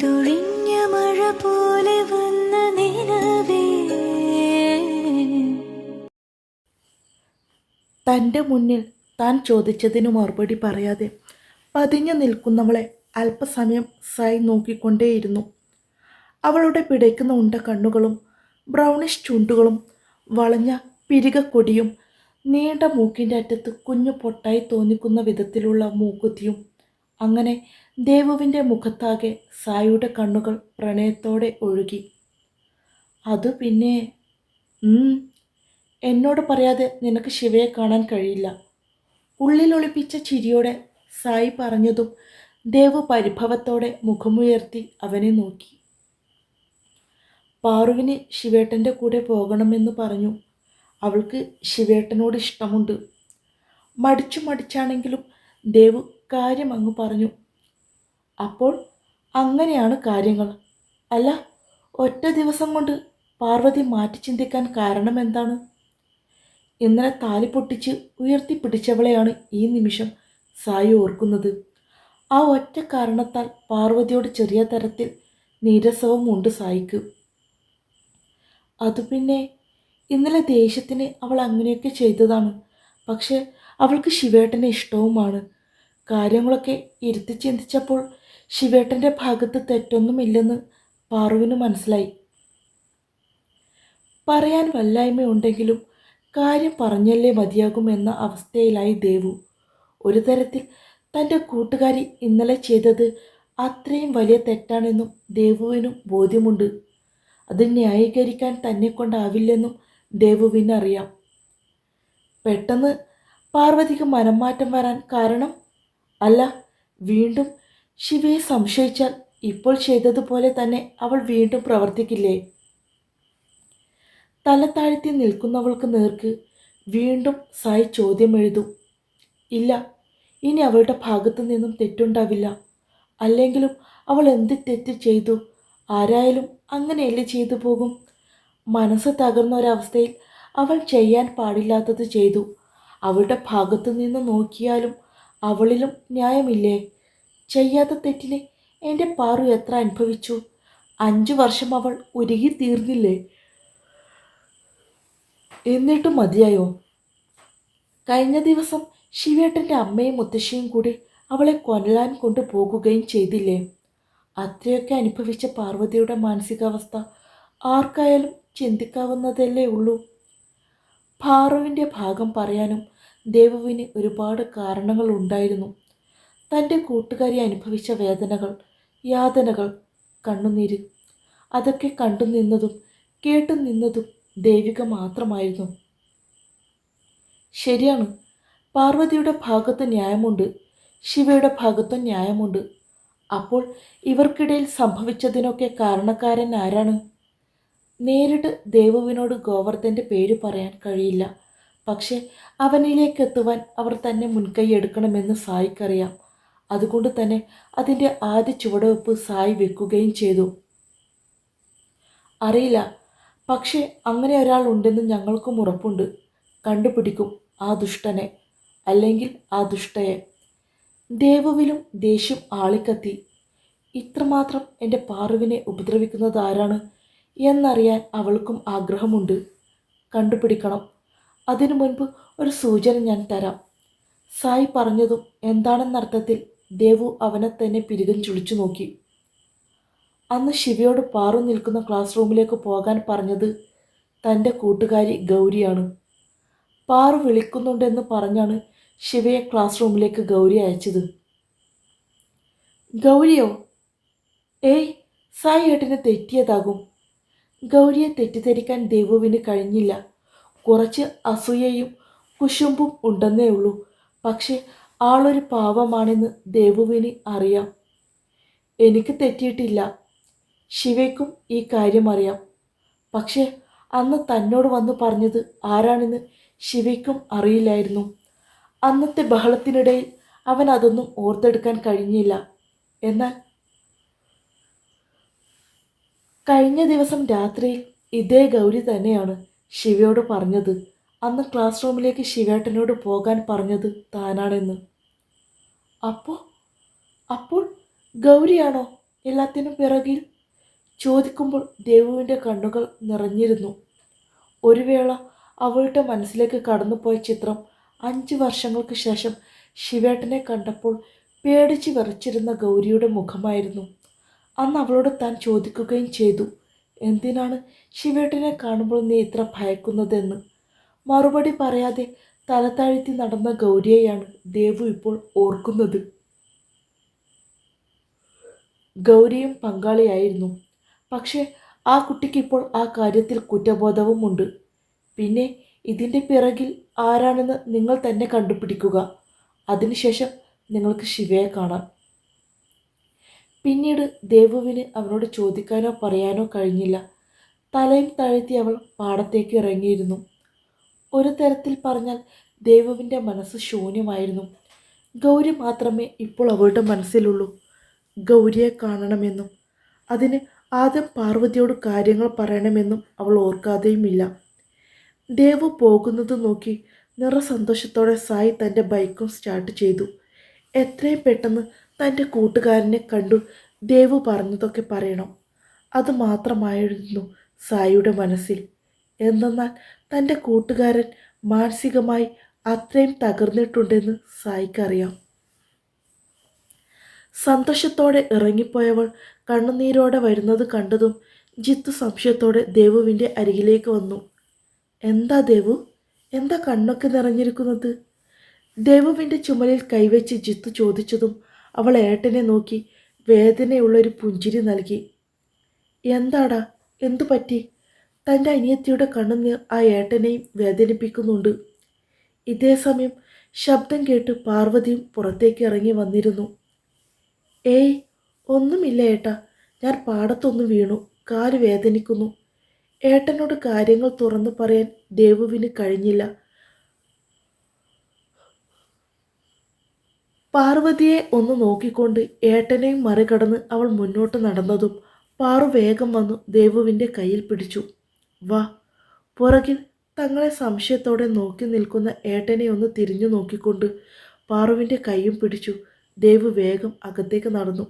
പെയ്തൊഴിഞ്ഞ മഴ പോലെ വന്ന നിലവേ. തന്റെ മുന്നിൽ താൻ ചോദിച്ചതിന് മറുപടി പറയാതെ പതിഞ്ഞു നിൽക്കുന്നവളെ അല്പസമയം സായി നോക്കിക്കൊണ്ടേയിരുന്നു. അവളുടെ പിടയ്ക്കുന്ന ഉണ്ട കണ്ണുകളും ബ്രൗണിഷ് ചുണ്ടുകളും വളഞ്ഞ പിരികക്കൊടിയും നീണ്ട മൂക്കിന്റെ അറ്റത്ത് കുഞ്ഞു പൊട്ടായി തോന്നിക്കുന്ന വിധത്തിലുള്ള മൂക്കുത്തിയും അങ്ങനെ ദേവുവിന്റെ മുഖത്താകെ സായിയുടെ കണ്ണുകൾ പ്രണയത്തോടെ ഒഴുകി. അത് പിന്നെ എന്നോട് പറയാതെ നിനക്ക് ശിവയെ കാണാൻ കഴിയില്ല. ഉള്ളിലൊളിപ്പിച്ച ചിരിയോടെ സായി പറഞ്ഞതും ദേവ് പരിഭവത്തോടെ മുഖമുയർത്തി അവനെ നോക്കി. പാറുവിന് ശിവേട്ടന്റെ കൂടെ പോകണമെന്ന് പറഞ്ഞു. അവൾക്ക് ശിവേട്ടനോട് ഇഷ്ടമുണ്ട്. മടിച്ചു മടിച്ചാണെങ്കിലും ദേവ് കാര്യം അങ്ങ് പറഞ്ഞു. അപ്പോൾ അങ്ങനെയാണ് കാര്യങ്ങൾ. അല്ല ഒറ്റ ദിവസം കൊണ്ട് പാർവതി മാറ്റി ചിന്തിക്കാൻ കാരണം എന്താണ്? ഇന്നലെ താലി പൊട്ടിച്ച് ഉയർത്തിപ്പിടിച്ചവളെയാണ് ഈ നിമിഷം സായി ഓർക്കുന്നത്. ആ ഒറ്റ കാരണത്താൽ പാർവതിയോട് ചെറിയ തരത്തിൽ നീരസവും ഉണ്ട് സായിക്ക്. അതുപിന്നെ ഇന്നലെ ദേഷ്യത്തിന് അവൾ അങ്ങനെയൊക്കെ ചെയ്തതാണ്. പക്ഷേ അവൾക്ക് ശിവേട്ടനെ ഇഷ്ടവുമാണ്. കാര്യങ്ങളൊക്കെ ഇരുത്തി ചിന്തിച്ചപ്പോൾ ശിവേട്ടന്റെ ഭാഗത്ത് തെറ്റൊന്നുമില്ലെന്ന് പാറുവിന് മനസ്സിലായി. പറയാൻ വല്ലായ്മയുണ്ടെങ്കിലും കാര്യം പറഞ്ഞല്ലേ മതിയാകും എന്ന അവസ്ഥയിലായി ദേവു. ഒരു തരത്തിൽ തന്റെ കൂട്ടുകാരി ഇന്നലെ ചെയ്തത് അത്രയും വലിയ തെറ്റാണെന്നും ദേവുവിനും ബോധ്യമുണ്ട്. അത് ന്യായീകരിക്കാൻ തന്നെ കൊണ്ടാവില്ലെന്നും ദേവുവിന് അറിയാം പെട്ടെന്ന് പാർവതിക്ക് മനംമാറ്റം വരാൻ കാരണം? അല്ല വീണ്ടും ശിവയെ സംശയിച്ചാൽ ഇപ്പോൾ ചെയ്തതുപോലെ തന്നെ അവൾ വീണ്ടും പ്രവർത്തിക്കില്ലേ? തല താഴ്ത്തി നിൽക്കുന്നവൾക്ക് നേർക്ക് വീണ്ടും സായി ചോദ്യം എഴുതും. ഇല്ല ഇനി അവളുടെ ഭാഗത്തു നിന്നും തെറ്റുണ്ടാവില്ല. അല്ലെങ്കിലും അവൾ എന്ത് തെറ്റ് ചെയ്തു? ആരായാലും അങ്ങനെയല്ലേ ചെയ്തു പോകും? മനസ്സ് തകർന്ന ഒരവസ്ഥയിൽ അവൾ ചെയ്യാൻ പാടില്ലാത്തത് ചെയ്തു. അവളുടെ ഭാഗത്തു നിന്ന് നോക്കിയാലും അവളിലും ന്യായമില്ലേ? ചെയ്യാത്ത തെറ്റിലെ എന്റെ പാറു എത്ര അനുഭവിച്ചു? അഞ്ചു വർഷം അവൾ ഉരുകി തീർന്നില്ലേ? എന്നിട്ടും മതിയായോ? കഴിഞ്ഞ ദിവസം ശിവേട്ടന്റെ അമ്മയും മുത്തശ്ശിയും കൂടി അവളെ കൊല്ലാൻ കൊണ്ടുപോകുകയും ചെയ്തില്ലേ? അത്രയൊക്കെ അനുഭവിച്ച പാർവതിയുടെ മാനസികാവസ്ഥ ആർക്കായാലും ചിന്തിക്കാവുന്നതല്ലേ ഉള്ളൂ. ഭാർവിന്റെ ഭാഗം പറയാനും ദേവുവിന് ഒരുപാട് കാരണങ്ങൾ ഉണ്ടായിരുന്നു തന്റെ കൂട്ടുകാരി അനുഭവിച്ച വേദനകൾ യാതനകൾ കണ്ണുനീര്. അതൊക്കെ കണ്ടു നിന്നതും കേട്ടു നിന്നതും ദേവിക മാത്രമായിരുന്നു. ശരിയാണ്. പാർവതിയുടെ ഭാഗത്ത് ന്യായമുണ്ട് ശിവയുടെ ഭാഗത്തും ന്യായമുണ്ട്. അപ്പോൾ ഇവർക്കിടയിൽ സംഭവിച്ചതിനൊക്കെ കാരണക്കാരൻ ആരാണ്? നേരിട്ട് ദേവുവിനോട് ഗോവർദ്ധന്റെ പേര് പറയാൻ കഴിയില്ല. പക്ഷേ അവനിലേക്കെത്തുവാൻ അവർ തന്നെ മുൻകൈ എടുക്കണമെന്ന് സായിക്കറിയാം. അതുകൊണ്ട് തന്നെ അതിന്റെ ആദ്യ ചുവടുവെപ്പ് സായി വെക്കുകയും ചെയ്തു. അറിയില്ല പക്ഷേ അങ്ങനെ ഒരാൾ ഉണ്ടെന്ന് ഞങ്ങൾക്കും ഉറപ്പുണ്ട്. കണ്ടുപിടിക്കും ആ ദുഷ്ടനെ അല്ലെങ്കിൽ ആ ദുഷ്ടയെ. ദേവുവിലും ദേഷ്യം ആളിക്കത്തി. ഇത്രമാത്രം എന്റെ പാറുവിനെ ഉപദ്രവിക്കുന്നത് ആരാണ് എന്നറിയാൻ അവൾക്കും ആഗ്രഹമുണ്ട്. കണ്ടുപിടിക്കണം. അതിനു മുൻപ് ഒരു സൂചന ഞാൻ തരാം. സായി പറഞ്ഞതും എന്താണെന്നർത്ഥത്തിൽ ദേവു അവനെ തന്നെ പിരികിൽ ചുളിച്ചു നോക്കി. അന്ന് ശിവയോട് പാറു നിൽക്കുന്ന ക്ലാസ് റൂമിലേക്ക് പോകാൻ പറഞ്ഞത് തന്റെ കൂട്ടുകാരി ഗൗരിയാണ്. പാറു വിളിക്കുന്നുണ്ടെന്ന് പറഞ്ഞാണ് ശിവയെ ക്ലാസ് റൂമിലേക്ക് ഗൗരി അയച്ചത്. ഗൗരിയോ? ഏയ് സായി ഏട്ടന് തെറ്റിയതാകും. ഗൗരിയെ തെറ്റിദ്ധരിക്കാൻ ദേവുവിന് കഴിഞ്ഞില്ല. കുറച്ച് അസൂയയും കുശുമ്പും ഉണ്ടെന്നേ ഉള്ളൂ. പക്ഷേ ആളൊരു പാവമാണെന്ന് ദേവുവിന് അറിയാം. എനിക്ക് തെറ്റിയിട്ടില്ല. ശിവയ്ക്കും ഈ കാര്യം അറിയാം. പക്ഷേ അന്ന് തന്നോട് വന്ന് പറഞ്ഞത് ആരാണെന്ന് ശിവയ്ക്കും അറിയില്ലായിരുന്നു. അന്നത്തെ ബഹളത്തിനിടയിൽ അവൻ അതൊന്നും ഓർത്തെടുക്കാൻ കഴിഞ്ഞില്ല. എന്നാൽ കഴിഞ്ഞ ദിവസം രാത്രിയിൽ ഇതേ ഗൗരി തന്നെയാണ് ശിവയോട് പറഞ്ഞത്. അന്ന് ക്ലാസ് റൂമിലേക്ക് ശിവേട്ടനോട് പോകാൻ പറഞ്ഞത് താനാണെന്ന്. അപ്പോൾ അപ്പോൾ ഗൗരിയാണോ എല്ലാത്തിനും പിറകിൽ? ചോദിക്കുമ്പോൾ ദേവുവിന്റെ കണ്ണുകൾ നിറഞ്ഞിരുന്നു. ഒരു വേള അവളുടെ മനസ്സിലേക്ക് കടന്നുപോയ ചിത്രം അഞ്ച് വർഷങ്ങൾക്ക് ശേഷം ശിവേട്ടനെ കണ്ടപ്പോൾ പേടിച്ച് വിറച്ചിരുന്ന ഗൗരിയുടെ മുഖമായിരുന്നു. അന്ന് അവളോട് താൻ ചോദിക്കുകയും ചെയ്തു എന്തിനാണ് ശിവേട്ടനെ കാണുമ്പോൾ നീ ഇത്ര ഭയക്കുന്നതെന്ന്? മറുപടി പറയാതെ തല താഴ്ത്തി നടന്ന ഗൗരിയെയാണ് ദേവു ഇപ്പോൾ ഓർക്കുന്നത്. ഗൗരിയും പങ്കാളിയായിരുന്നു. പക്ഷേ ആ കുട്ടിക്ക് ഇപ്പോൾ ആ കാര്യത്തിൽ കുറ്റബോധവുമുണ്ട്. പിന്നെ ഇതിന്റെ പിറകിൽ ആരാണെന്ന് നിങ്ങൾ തന്നെ കണ്ടുപിടിക്കുക. അതിനുശേഷം നിങ്ങൾക്ക് ശിവയെ കാണാം. പിന്നീട് ദേവുവിന് അവനോട് ചോദിക്കാനോ പറയാനോ കഴിഞ്ഞില്ല. തലയും താഴ്ത്തി അവൾ പാടത്തേക്ക് ഇറങ്ങിയിരുന്നു. ഒരു തരത്തിൽ പറഞ്ഞാൽ ദേവുവിന്റെ മനസ്സ് ശൂന്യമായിരുന്നു. ഗൗരി മാത്രമേ ഇപ്പോൾ അവളുടെ മനസ്സിലുള്ളൂ. ഗൗരിയെ കാണണമെന്നും അതിന് ആദ്യം പാർവതിയോട് കാര്യങ്ങൾ പറയണമെന്നും അവൾ ഓർക്കാതെയുമില്ല. ദേവു പോകുന്നത് നോക്കി നിറസന്തോഷത്തോടെ സായി തന്റെ ബൈക്കും സ്റ്റാർട്ട് ചെയ്തു. എത്രയും പെട്ടെന്ന് തന്റെ കൂട്ടുകാരനെ കണ്ടു ദേവു പറഞ്ഞതൊക്കെ പറയണം. അത് മാത്രമായിരുന്നു സായിയുടെ മനസ്സിൽ. എന്തെന്നാൽ തന്റെ കൂട്ടുകാരൻ മാനസികമായി അത്രയും തകർന്നിട്ടുണ്ടെന്ന് സായിക്കറിയാം. സന്തോഷത്തോടെ ഇറങ്ങിപ്പോയവൾ കണ്ണുനീരോടെ വരുന്നത് കണ്ടതും ജിത്തു സംശയത്തോടെ ദേവുവിന്റെ അരികിലേക്ക് വന്നു. എന്താ ദേവു? എന്താ കണ്ണൊക്കെ നിറഞ്ഞിരിക്കുന്നത്? ദേവുവിന്റെ ചുമലിൽ കൈവച്ച് ജിത്തു ചോദിച്ചതും അവൾ ഏട്ടനെ നോക്കി വേദനയുള്ളൊരു പുഞ്ചിരി നൽകി. എന്താടാ? എന്തു പറ്റി തന്റെ അനിയത്തിയുടെ കണ്ണുനീർ ആ ഏട്ടനെയും വേദനിപ്പിക്കുന്നുണ്ട്. ഇതേ സമയം ശബ്ദം കേട്ട് പാർവതിയും പുറത്തേക്ക് ഇറങ്ങി വന്നിരുന്നു. ഏയ് ഒന്നുമില്ല ഏട്ടാ. ഞാൻ പാടത്തൊന്ന് വീണു. കാൽ വേദനിക്കുന്നു. ഏട്ടനോട് കാര്യങ്ങൾ തുറന്നു പറയാൻ ദേവുവിന് കഴിഞ്ഞില്ല. പാർവതിയെ ഒന്ന് നോക്കിക്കൊണ്ട് ഏട്ടനെയും മറികടന്ന് അവൾ മുന്നോട്ട് നടന്നതും പാറു വേഗം വന്നു ദേവുവിന്റെ കയ്യിൽ പിടിച്ചു. വാ. പുറകിൽ തങ്ങളെ സംശയത്തോടെ നോക്കി നിൽക്കുന്ന ഏട്ടനെ ഒന്ന് തിരിഞ്ഞു നോക്കിക്കൊണ്ട് പാറുവിന്റെ കൈയും പിടിച്ചു ദേവു വേഗം അകത്തേക്ക് നടന്നു.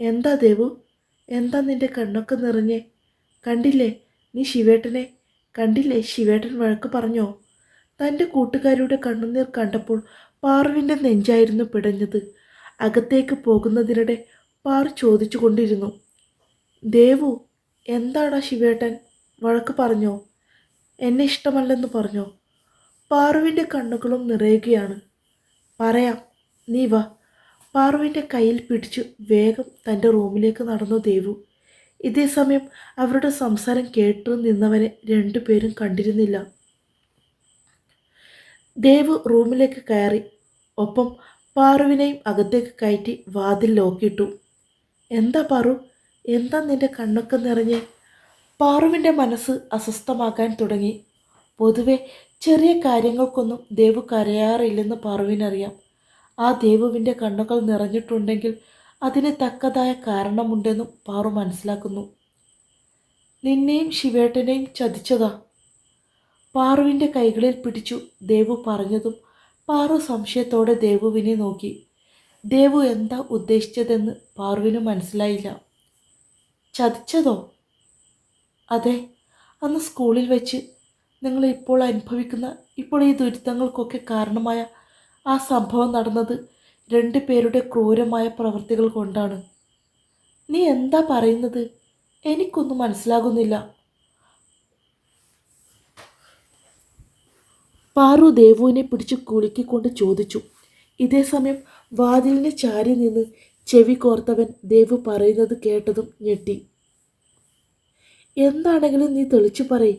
എന്താ ദേവു? എന്താ നിന്റെ കണ്ണൊക്കെ നിറഞ്ഞേ? കണ്ടില്ലേ? നീ ശിവേട്ടനെ? കണ്ടില്ലേ? ശിവേട്ടൻ വഴക്ക് പറഞ്ഞോ? തന്റെ കൂട്ടുകാരിയുടെ കണ്ണുനീർ കണ്ടപ്പോൾ പാറുവിന്റെ നെഞ്ചായിരുന്നു പിടഞ്ഞത്. അകത്തേക്ക് പോകുന്നതിനിടെ പാറു ചോദിച്ചു കൊണ്ടിരുന്നു ദേവു എന്താടാ ശിവേട്ടൻ? വഴക്ക് പറഞ്ഞോ? എന്നെ ഇഷ്ടമല്ലെന്ന് പറഞ്ഞോ? പാറുവിന്റെ കണ്ണുകളും നിറയുകയാണ്. പറയാം നീ വാ. പാറുവിന്റെ കയ്യിൽ പിടിച്ച് വേഗം തന്റെ റൂമിലേക്ക് നടന്നു ദേവു. ഇതേ സമയം അവരുടെ സംസാരം കേട്ടു നിന്നവനെ രണ്ടുപേരും കണ്ടിരുന്നില്ല. ദേവു റൂമിലേക്ക് കയറി ഒപ്പം പാറുവിനെയും അകത്തേക്ക് കയറ്റി വാതിൽ ലോക്കിയിട്ടു. എന്താ പാറു? എന്താ നിന്റെ കണ്ണൊക്കെ നിറഞ്ഞേ? പാറുവിന്റെ മനസ്സ് അസ്വസ്ഥമാക്കാൻ തുടങ്ങി. പൊതുവെ ചെറിയ കാര്യങ്ങൾക്കൊന്നും ദേവു കരയാറില്ലെന്ന് പാറുവിനറിയാം. ആ ദേവുവിന്റെ കണ്ണുകൾ നിറഞ്ഞിട്ടുണ്ടെങ്കിൽ അതിന് തക്കതായ കാരണമുണ്ടെന്നും പാറു മനസ്സിലാക്കുന്നു. നിന്നെയും ശിവേട്ടനെയും ചതിച്ചതാ. പാറുവിന്റെ കൈകളിൽ പിടിച്ചു ദേവു പറഞ്ഞതും പാറു സംശയത്തോടെ ദേവുവിനെ നോക്കി. ദേവു എന്താ ഉദ്ദേശിച്ചതെന്ന് പാറുവിന് മനസ്സിലായില്ല. ചതിച്ചതോ? അതെ അന്ന് സ്കൂളിൽ വെച്ച് നിങ്ങൾ ഇപ്പോൾ അനുഭവിക്കുന്ന ഇപ്പോൾ ഈ ദുരിതങ്ങൾക്കൊക്കെ കാരണമായ ആ സംഭവം നടന്നത് രണ്ട് പേരുടെ ക്രൂരമായ പ്രവൃത്തികൾ കൊണ്ടാണ്. നീ എന്താ പറയുന്നത്? എനിക്കൊന്നും മനസ്സിലാകുന്നില്ല. പാറു ദേവുവിനെ പിടിച്ച് കുലുക്കിക്കൊണ്ട് ചോദിച്ചു. ഇതേ സമയം വാതിലിന് ചാരി നിന്ന് ചെവി കോർത്തവൻ ദേവു പറയുന്നത് കേട്ടതും ഞെട്ടി. എന്താണെങ്കിലും നീ തെളിച്ചു പറയ്.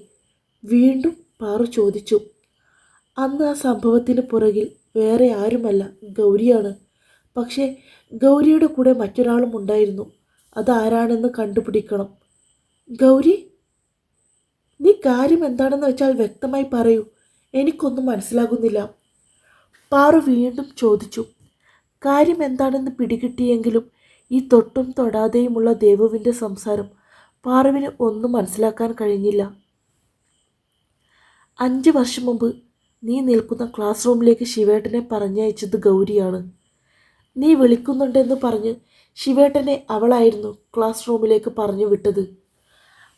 വീണ്ടും പാറു ചോദിച്ചു. അന്ന് ആ സംഭവത്തിന് പുറകിൽ വേറെ ആരുമല്ല ഗൗരിയാണ്. പക്ഷേ ഗൗരിയുടെ കൂടെ മറ്റൊരാളും ഉണ്ടായിരുന്നു. അതാരാണെന്ന് കണ്ടുപിടിക്കണം. ഗൗരി? നീ കാര്യം എന്താണെന്ന് വെച്ചാൽ വ്യക്തമായി പറയൂ. എനിക്കൊന്നും മനസ്സിലാകുന്നില്ല. പാറു വീണ്ടും ചോദിച്ചു. കാര്യം എന്താണെന്ന് പിടികിട്ടിയെങ്കിലും ഈ തൊട്ടും തൊടാതെയുമുള്ള ദേവുവിന്റെ സംസാരം പാറുവിന് ഒന്നും മനസ്സിലാക്കാൻ കഴിഞ്ഞില്ല. അഞ്ച് വർഷം മുമ്പ് നീ നിൽക്കുന്ന ക്ലാസ് റൂമിലേക്ക് ശിവേട്ടനെ പറഞ്ഞയച്ചത് ഗൗരിയാണ്. നീ വിളിക്കുന്നുണ്ടെന്ന് പറഞ്ഞ് ശിവേട്ടനെ അവളായിരുന്നു ക്ലാസ് റൂമിലേക്ക് പറഞ്ഞു വിട്ടത്.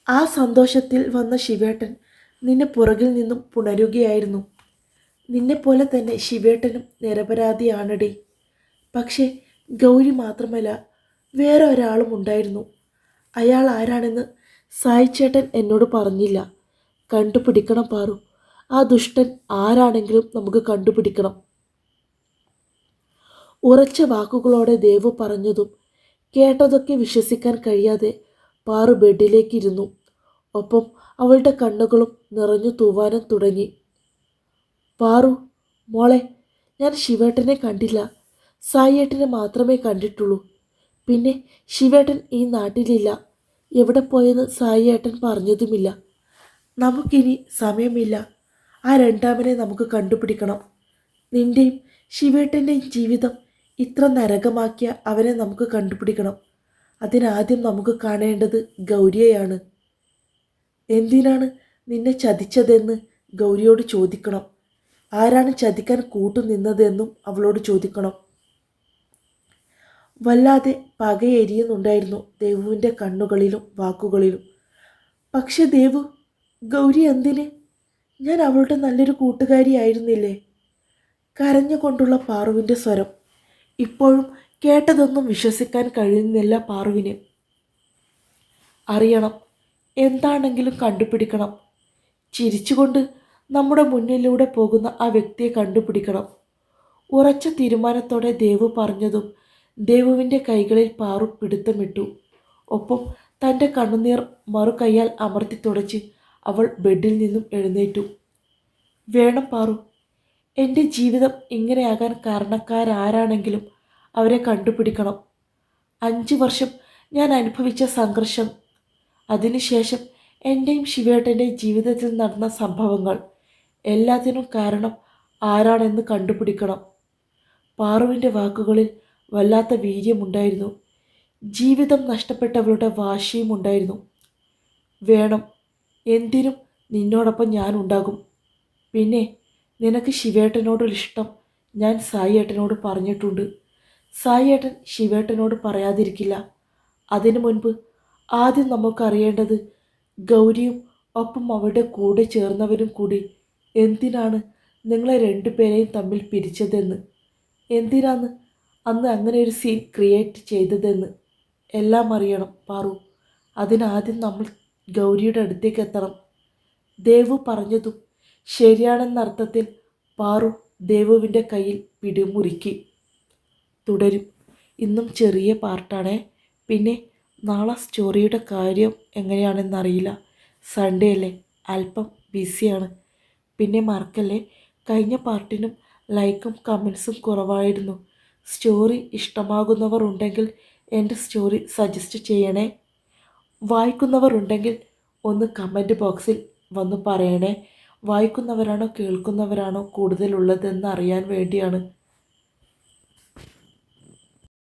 ആ സന്തോഷത്തിൽ വന്ന ശിവേട്ടൻ നിന്നെ പുറകിൽ നിന്നും പുണരുകയായിരുന്നു. നിന്നെപ്പോലെ തന്നെ ശിവേട്ടനും നിരപരാധിയാണടി. പക്ഷേ ഗൗരി മാത്രമല്ല വേറെ ഒരാളും ഉണ്ടായിരുന്നു അയാൾ ആരാണെന്ന് സായി ചേട്ടൻ എന്നോട് പറഞ്ഞില്ല. കണ്ടുപിടിക്കണം പാറു. ആ ദുഷ്ടൻ ആരാണെങ്കിലും നമുക്ക് കണ്ടുപിടിക്കണം. ഉറച്ച വാക്കുകളോടെ ദേവു പറഞ്ഞതും കേട്ടതൊക്കെ വിശ്വസിക്കാൻ കഴിയാതെ പാറു ബെഡിലേക്കിരുന്നു. ഒപ്പം അവളുടെ കണ്ണുകളും നിറഞ്ഞു തൂവാനും തുടങ്ങി. പാറു മോളെ ഞാൻ ശിവേട്ടനെ കണ്ടില്ല. സായിയേട്ടനെ മാത്രമേ കണ്ടിട്ടുള്ളൂ. പിന്നെ ശിവേട്ടൻ ഈ നാട്ടിലില്ല. എവിടെ പോയെന്ന് സായിയേട്ടൻ പറഞ്ഞതുമില്ല. നമുക്കിനി സമയമില്ല. ആ രണ്ടാമനെ നമുക്ക് കണ്ടുപിടിക്കണം. നിന്റെയും ശിവേട്ടന്റെയും ജീവിതം ഇത്ര നരകമാക്കിയ അവനെ നമുക്ക് കണ്ടുപിടിക്കണം. അതിനാദ്യം നമുക്ക് കാണേണ്ടത് ഗൗരിയെയാണ്. എന്തിനാണ് നിന്നെ ചതിച്ചതെന്ന് ഗൗരിയോട് ചോദിക്കണം. ആരാണ് ചതിക്കാൻ കൂട്ടുനിന്നതെന്നും അവളോട് ചോദിക്കണം. വല്ലാതെ പകയെരിയുന്നുണ്ടായിരുന്നു ദേവുവിന്റെ കണ്ണുകളിലും വാക്കുകളിലും. പക്ഷെ ദേവു ഗൗരി എന്തിന്? ഞാൻ അവളുടെ നല്ലൊരു കൂട്ടുകാരിയായിരുന്നില്ലേ? കരഞ്ഞുകൊണ്ടുള്ള പാറുവിന്റെ സ്വരം. ഇപ്പോഴും കേട്ടതൊന്നും വിശ്വസിക്കാൻ കഴിയുന്നില്ല പാറുവിന്. അറിയണം എന്താണെങ്കിലും കണ്ടുപിടിക്കണം. ചിരിച്ചുകൊണ്ട് നമ്മുടെ മുന്നിലൂടെ പോകുന്ന ആ വ്യക്തിയെ കണ്ടുപിടിക്കണം. ഉറച്ച തീരുമാനത്തോടെ ദേവു പറഞ്ഞതും ദേവുവിന്റെ കൈകളിൽ പാറു പിടുത്തമിട്ടു. ഒപ്പം തന്റെ കണ്ണുനീർ മറു കൈയാൽ അമർത്തി തുടച്ച് അവൾ ബെഡിൽ നിന്നും എഴുന്നേറ്റു. വേണം പാറു. എന്റെ ജീവിതം ഇങ്ങനെയാകാൻ കാരണക്കാരാരാണെങ്കിലും അവരെ കണ്ടുപിടിക്കണം. അഞ്ച് വർഷം ഞാൻ അനുഭവിച്ച സംഘർഷം അതിനുശേഷം എന്റെയും ശിവേട്ടന്റെയും ജീവിതത്തിൽ നടന്ന സംഭവങ്ങൾ എല്ലാത്തിനും കാരണം ആരാണെന്ന് കണ്ടുപിടിക്കണം പാറുവിന്റെ വാക്കുകളിൽ വല്ലാത്ത വീര്യമുണ്ടായിരുന്നു. ജീവിതം നഷ്ടപ്പെട്ടവളുടെ വാശിയും ഉണ്ടായിരുന്നു. വേണം എന്തിനും നിന്നോടൊപ്പം ഞാനുണ്ടാകും പിന്നെ നിനക്ക് ശിവേട്ടനോടുള്ള ഇഷ്ടം ഞാൻ സായിയേട്ടനോട് പറഞ്ഞിട്ടുണ്ട്. സായിയേട്ടൻ ശിവേട്ടനോട് പറയാതിരിക്കില്ല. അതിനു മുൻപ് ആദ്യം നമുക്കറിയേണ്ടത് ഗൗരിയും ഒപ്പം അവരുടെ കൂടെ ചേർന്നവരും കൂടി എന്തിനാണ് നിങ്ങളെ രണ്ടുപേരെയും തമ്മിൽ പിരിച്ചതെന്ന്? എന്തിനാണ് അന്ന് അങ്ങനെ ഒരു സീൻ ക്രിയേറ്റ് ചെയ്തതെന്ന് എല്ലാം അറിയണം പാറു. അതിനാദ്യം നമ്മൾ ഗൗരിയുടെ അടുത്തേക്ക് എത്തണം. ദേവു പറഞ്ഞതും ശരിയാണെന്നർത്ഥത്തിൽ പാറു ദേവുവിന്റെ കയ്യിൽ പിടിമുറുക്കി. തുടരും. ഇന്നും ചെറിയ പാർട്ടാണേ. പിന്നെ നാളെ സ്റ്റോറിയുടെ കാര്യം എങ്ങനെയാണെന്നറിയില്ല. സൺഡേ അല്ലേ? അല്പം ബിസിയാണ്. പിന്നെ മറക്കല്ലേ? കഴിഞ്ഞ പാർട്ടിനും ലൈക്കും കമൻസും കുറവായിരുന്നു. സ്റ്റോറി ഇഷ്ടമാകുന്നവർ ഉണ്ടെങ്കിൽ എന്റെ സ്റ്റോറി സജസ്റ്റ് ചെയ്യണേ. വായിക്കുന്നവർ ഉണ്ടെങ്കിൽ ഒന്ന് കമന്റ് ബോക്സിൽ വന്ന് പറയണേ. വായിക്കുന്നവരാണോ കേൾക്കുന്നവരാണോ കൂടുതലുള്ളതെന്ന് അറിയാൻ വേണ്ടിയാണ്